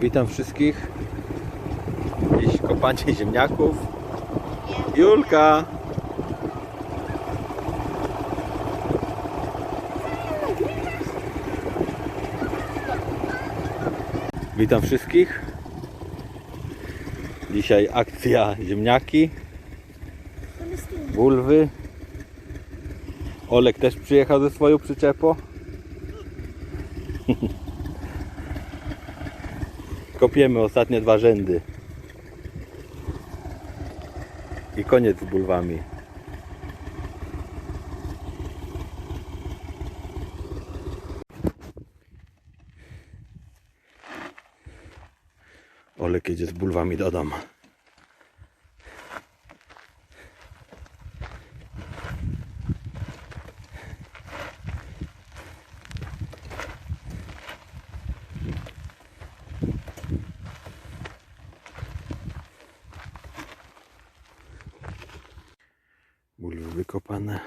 Witam wszystkich. Dziś kopanie ziemniaków. Julka! Witam wszystkich. Dzisiaj akcja ziemniaki, bulwy. Olek też przyjechał ze swoją przyczepą. Kopiemy ostatnie dwa rzędy. I koniec z bulwami. Olek jedzie z bulwami do Булю викопане.